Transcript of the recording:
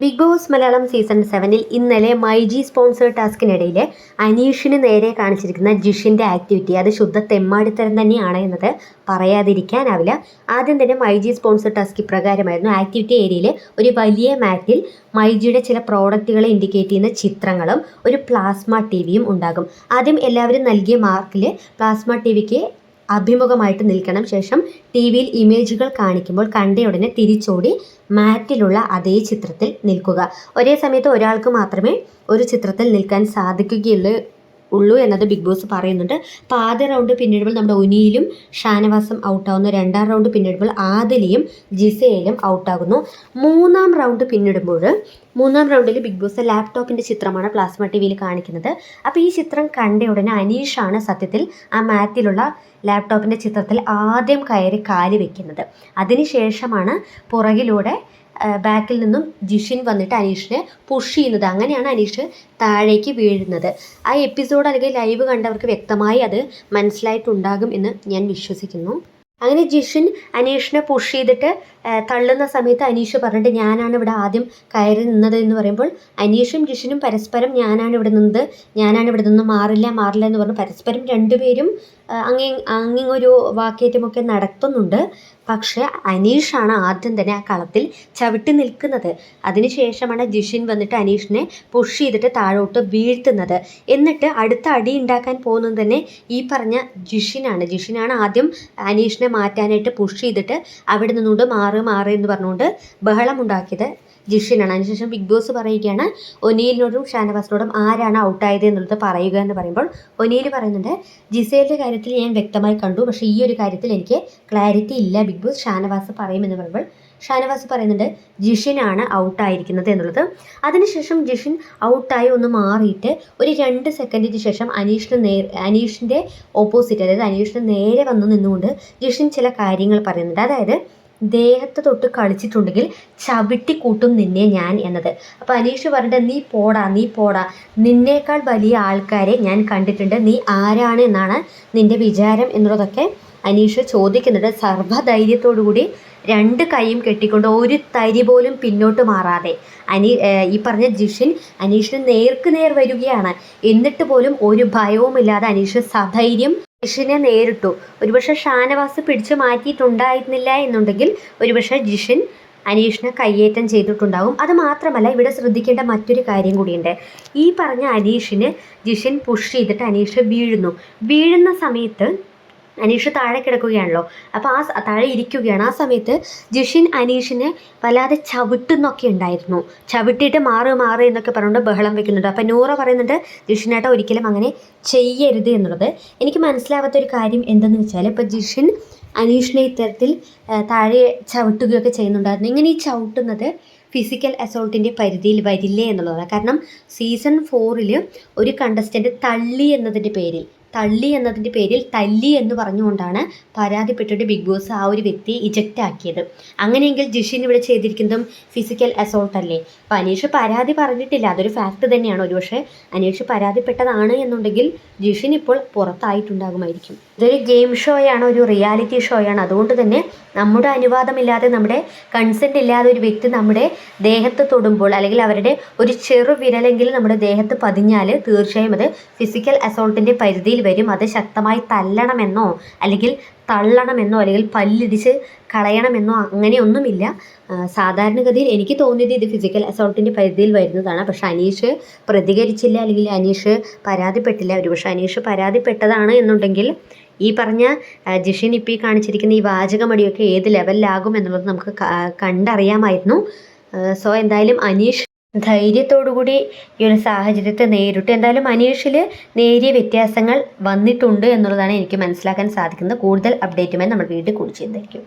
Big boss Malayalam season സെവനിൽ ഇന്നലെ myG sponsor ടാസ്കിനിടയിൽ അനീഷിന് നേരെ കാണിച്ചിരിക്കുന്ന ജിഷിന്റെ ആക്ടിവിറ്റി. അത് ശുദ്ധ തെമ്മാടിത്തരം തന്നെയാണ് എന്നത് പറയാതിരിക്കാനാവില്ല. ആദ്യം തന്നെ മൈജി സ്പോൺസർ ടാസ്ക് ഇപ്രകാരമായിരുന്നു. ആക്ടിവിറ്റി ഏരിയയിൽ ഒരു വലിയ മാറ്റിൽ മൈജിയുടെ ചില പ്രോഡക്റ്റുകളെ ഇൻഡിക്കേറ്റ് ചെയ്യുന്ന ചിത്രങ്ങളും ഒരു പ്ലാസ്മ ടി വിയും ഉണ്ടാകും. ആദ്യം എല്ലാവരും നൽകിയ മാർക്കിൽ പ്ലാസ്മ ടി വിക്ക് അഭിമുഖമായിട്ട് നിൽക്കണം. ശേഷം ടി വിയിൽ ഇമേജുകൾ കാണിക്കുമ്പോൾ കണ്ടയുടനെ തിരിച്ചോടി മാറ്റിലുള്ള അതേ ചിത്രത്തിൽ നിൽക്കുക. ഒരേ സമയത്ത് ഒരാൾക്ക് മാത്രമേ ഒരു ചിത്രത്തിൽ നിൽക്കാൻ സാധിക്കുകയുള്ളൂ ഉള്ളൂ എന്നത് ബിഗ് ബോസ് പറയുന്നുണ്ട്. അപ്പോൾ ആദ്യ റൗണ്ട് പിന്നിടുമ്പോൾ നമ്മുടെ ഉനിയിലും ഷാനവാസും ഔട്ടാവുന്നു രണ്ടാം റൗണ്ട് പിന്നിടുമ്പോൾ ആദിലിയും ജിസയിലും ഔട്ടാകുന്നു മൂന്നാം റൗണ്ട് പിന്നിടുമ്പോൾ മൂന്നാം റൗണ്ടിൽ ബിഗ് ബോസ് ലാപ്ടോപ്പിന്റെ ചിത്രമാണ് പ്ലാസ്മ ടി വിയിൽ കാണിക്കുന്നത്. അപ്പോൾ ഈ ചിത്രം കണ്ട ഉടനെ അനീഷാണ് സത്യത്തിൽ ആ മാറ്റിലുള്ള ലാപ്ടോപ്പിന്റെ ചിത്രത്തിൽ ആദ്യം കയറി കാലി വയ്ക്കുന്നത് അതിനുശേഷമാണ് പുറകിലൂടെ ബാക്കിൽ നിന്നും ജിഷിൻ വന്നിട്ട് അനീഷിനെ പുഷ് ചെയ്യുന്നത്. അങ്ങനെയാണ് അനീഷ് താഴേക്ക് വീഴുന്നത്. ആ എപ്പിസോഡ് അല്ലെങ്കിൽ ലൈവ് കണ്ടവർക്ക് വ്യക്തമായി അത് മനസ്സിലായിട്ടുണ്ടാകും എന്ന് ഞാൻ വിശ്വസിക്കുന്നു. അങ്ങനെ ജിഷിൻ അനീഷിനെ പുഷ് ചെയ്തിട്ട് തള്ളുന്ന സമയത്ത് അനീഷ് പറഞ്ഞിട്ട് ഞാനാണ് ഇവിടെ ആദ്യം കയറി നിന്നത് എന്ന് പറയുമ്പോൾ അനീഷും ജിഷിനും പരസ്പരം ഞാനാണ് ഇവിടെ നിന്നത് ഞാനാണ് ഇവിടെ നിന്ന് മാറില്ല മാറില്ല എന്ന് പറഞ്ഞ് പരസ്പരം രണ്ടുപേരും അങ്ങേ അങ്ങിങ്ങൊരു വാക്കേറ്റമൊക്കെ നടത്തുന്നുണ്ട്. പക്ഷേ അനീഷാണ് ആദ്യം തന്നെ ആ കളത്തിൽ ചവിട്ടി നിൽക്കുന്നത്. അതിനുശേഷമാണ് ജിഷിൻ വന്നിട്ട് അനീഷിനെ പുഷ് ചെയ്തിട്ട് താഴോട്ട് വീഴ്ത്തുന്നത്. എന്നിട്ട് അടുത്ത അടി ഉണ്ടാക്കാൻ പോകുന്നത് തന്നെ ഈ പറഞ്ഞ ജിഷിനാണ്. ജിഷിനാണ് ആദ്യം അനീഷിനെ മാറ്റാനായിട്ട് പുഷ് ചെയ്തിട്ട് അവിടെ നിന്നുകൊണ്ട് മാറ് മാറ് എന്ന് പറഞ്ഞുകൊണ്ട് ബഹളം ബഹളമുണ്ടാക്കിയത് ജിഷിനാണ്. അതിനുശേഷം ബിഗ് ബോസ് പറയുകയാണ് ഒനീലിനോടും ഷാനവാസിനോടും ആരാണ് ഔട്ടായത് എന്നുള്ളത് പറയുക എന്ന് പറയുമ്പോൾ ഒനീൽ പറയുന്നുണ്ട് ജിസേലിന്റെ കാര്യത്തിൽ ഞാൻ വ്യക്തമായി കണ്ടു പക്ഷേ ഈ ഒരു കാര്യത്തിൽ എനിക്ക് ക്ലാരിറ്റി ഇല്ല. ബിഗ് ബോസ് ഷാനവാസ് പറയുമെന്ന് പറയുമ്പോൾ ഷാനവാസ് പറയുന്നുണ്ട് ജിഷിനാണ് ഔട്ടായിരിക്കുന്നത് എന്നുള്ളത്. അതിനുശേഷം ജിഷിൻ ഔട്ടായി ഒന്ന് മാറിയിട്ട് ഒരു രണ്ട് സെക്കൻഡിന് ശേഷം അനീഷിന് നേ അനീഷിന്റെ ഓപ്പോസിറ്റ് അതായത് അനീഷിന് നേരെ വന്ന് നിന്നുകൊണ്ട് ജിഷിൻ ചില കാര്യങ്ങൾ പറയുന്നുണ്ട്. അതായത് ദേഹത്ത് തൊട്ട് കളിച്ചിട്ടുണ്ടെങ്കിൽ ചവിട്ടി കൂട്ടും നിന്നെ ഞാൻ എന്നത്. അപ്പോൾ അനീഷ് പറഞ്ഞിട്ട് നീ പോടാ നീ പോടാ. നിന്നേക്കാൾ വലിയ ആൾക്കാരെ ഞാൻ കണ്ടിട്ടുണ്ട്. നീ ആരാണ് എന്നാണ് നിന്റെ വിചാരം എന്നുള്ളതൊക്കെ അനീഷ് ചോദിക്കുന്നുണ്ട്. സർവധൈര്യത്തോടുകൂടി രണ്ട് കൈയും കെട്ടിക്കൊണ്ട് ഒരു തരി പോലും പിന്നോട്ട് മാറാതെ. അനി ഈ പറഞ്ഞ ജിഷിൻ അനീഷിന് നേർക്ക് നേർ വരികയാണ്. എന്നിട്ട് പോലും ഒരു ഭയവുമില്ലാതെ അനീഷ് സധൈര്യം ജിഷിനെ നേരിട്ടു. ഒരുപക്ഷെ ഷാനവാസ് പിടിച്ചു മാറ്റിയിട്ടുണ്ടായിരുന്നില്ല എന്നുണ്ടെങ്കിൽ ഒരുപക്ഷെ ജിഷിൻ അനീഷിനെ കയ്യേറ്റം ചെയ്തിട്ടുണ്ടാവും. അത് മാത്രമല്ല ഇവിടെ ശ്രദ്ധിക്കേണ്ട മറ്റൊരു കാര്യം കൂടിയുണ്ട്. ഈ പറഞ്ഞ അനീഷിന് ജിഷിൻ പുഷ് ചെയ്തിട്ട് അനീഷ് വീഴുന്നു. വീഴുന്ന സമയത്ത് അനീഷ് താഴെ കിടക്കുകയാണല്ലോ. അപ്പോൾ ആ താഴെ ഇരിക്കുകയാണ്. ആ സമയത്ത് ജിഷിൻ അനീഷിനെ വല്ലാതെ ചവിട്ടുന്നൊക്കെ ഉണ്ടായിരുന്നു. ചവിട്ടിയിട്ട് മാറ് മാറ് എന്നൊക്കെ പറഞ്ഞുകൊണ്ട് ബഹളം വെക്കുന്നുണ്ട്. അപ്പോൾ നൂറ പറയുന്നുണ്ട് ജിഷിനേട്ട ഒരിക്കലും അങ്ങനെ ചെയ്യരുത് എന്നുള്ളത്. എനിക്ക് മനസ്സിലാവാത്ത ഒരു കാര്യം എന്തെന്ന് വെച്ചാൽ ഇപ്പോൾ ജിഷിൻ അനീഷിനെ ഇത്തരത്തിൽ താഴെ ചവിട്ടുകയൊക്കെ ചെയ്യുന്നുണ്ടായിരുന്നു. ഇങ്ങനെ ഈ ചവിട്ടുന്നത് ഫിസിക്കൽ അസോൾട്ടിന്റെ പരിധിയിൽ വരില്ലേ എന്നുള്ളതാണ്. കാരണം സീസൺ ഫോറിൽ ഒരു കണ്ടസ്റ്റന്റ് തള്ളി എന്നതിന്റെ പേരിൽ തള്ളി എന്നതിന്റെ പേരിൽ തല്ലി എന്ന് പറഞ്ഞുകൊണ്ടാണ് പരാതിപ്പെട്ടിട്ട് ബിഗ് ബോസ് ആ ഒരു വ്യക്തിയെ ഇജക്റ്റ് ആക്കിയത്. അങ്ങനെയെങ്കിൽ ജിഷിൻ ഇവിടെ ചെയ്തിരിക്കുന്നതും ഫിസിക്കൽ അസോൾട്ട് അല്ലേ? അപ്പോൾ അനീഷ് പരാതി പറഞ്ഞിട്ടില്ല. അതൊരു ഫാക്ട് തന്നെയാണ്. ഒരുപക്ഷെ അനീഷ് പരാതിപ്പെട്ടതാണ് എന്നുണ്ടെങ്കിൽ ജിഷിൻ ഇപ്പോൾ പുറത്തായിട്ടുണ്ടാകുമായിരിക്കും. ഇതൊരു ഗെയിം ഷോയാണ് ഒരു റിയാലിറ്റി ഷോയാണ് അതുകൊണ്ട് തന്നെ നമ്മുടെ അനുവാദമില്ലാതെ നമ്മുടെ കൺസെന്റ് ഇല്ലാതെ ഒരു വ്യക്തി നമ്മുടെ ദേഹത്ത് തൊടുമ്പോൾ അല്ലെങ്കിൽ അവരുടെ ഒരു ചെറു വിരലെങ്കിലും നമ്മുടെ ദേഹത്ത് പതിഞ്ഞാൽ തീർച്ചയായും അത് ഫിസിക്കൽ അസോൾട്ടിന്റെ പരിധിയിൽ വരും. അത് ശക്തമായി തല്ലണമെന്നോ അല്ലെങ്കിൽ തള്ളണമെന്നോ അല്ലെങ്കിൽ പല്ലിടിച്ച് കളയണമെന്നോ അങ്ങനെയൊന്നുമില്ല. സാധാരണഗതിയിൽ എനിക്ക് തോന്നിയത് ഇത് ഫിസിക്കൽ അസോൾട്ടിന്റെ പരിധിയിൽ വരുന്നതാണ്. പക്ഷേ അനീഷ് പ്രതികരിച്ചില്ല അല്ലെങ്കിൽ അനീഷ് പരാതിപ്പെട്ടില്ല. ഒരു പക്ഷേ അനീഷ് പരാതിപ്പെട്ടതാണ് എന്നുണ്ടെങ്കിൽ ഈ പറഞ്ഞ ജിഷിൻ ഇപ്പി കാണിച്ചിരിക്കുന്ന ഈ വാചകമടിയൊക്കെ ഏത് ലെവലിലാകും എന്നുള്ളത് നമുക്ക് കണ്ടറിയാമായിരുന്നു. സോ എന്തായാലും അനീഷ് ധൈര്യത്തോടുകൂടി ഈ ഒരു സാഹചര്യത്തെ നേരിട്ടു. എന്തായാലും അനീഷിൽ നേരിയ വ്യത്യാസങ്ങൾ വന്നിട്ടുണ്ട് എന്നുള്ളതാണ് എനിക്ക് മനസ്സിലാക്കാൻ സാധിക്കുന്നത്. കൂടുതൽ അപ്ഡേറ്റുമായി നമ്മൾ വീണ്ടും കൂടി ചെയ്തായിരിക്കും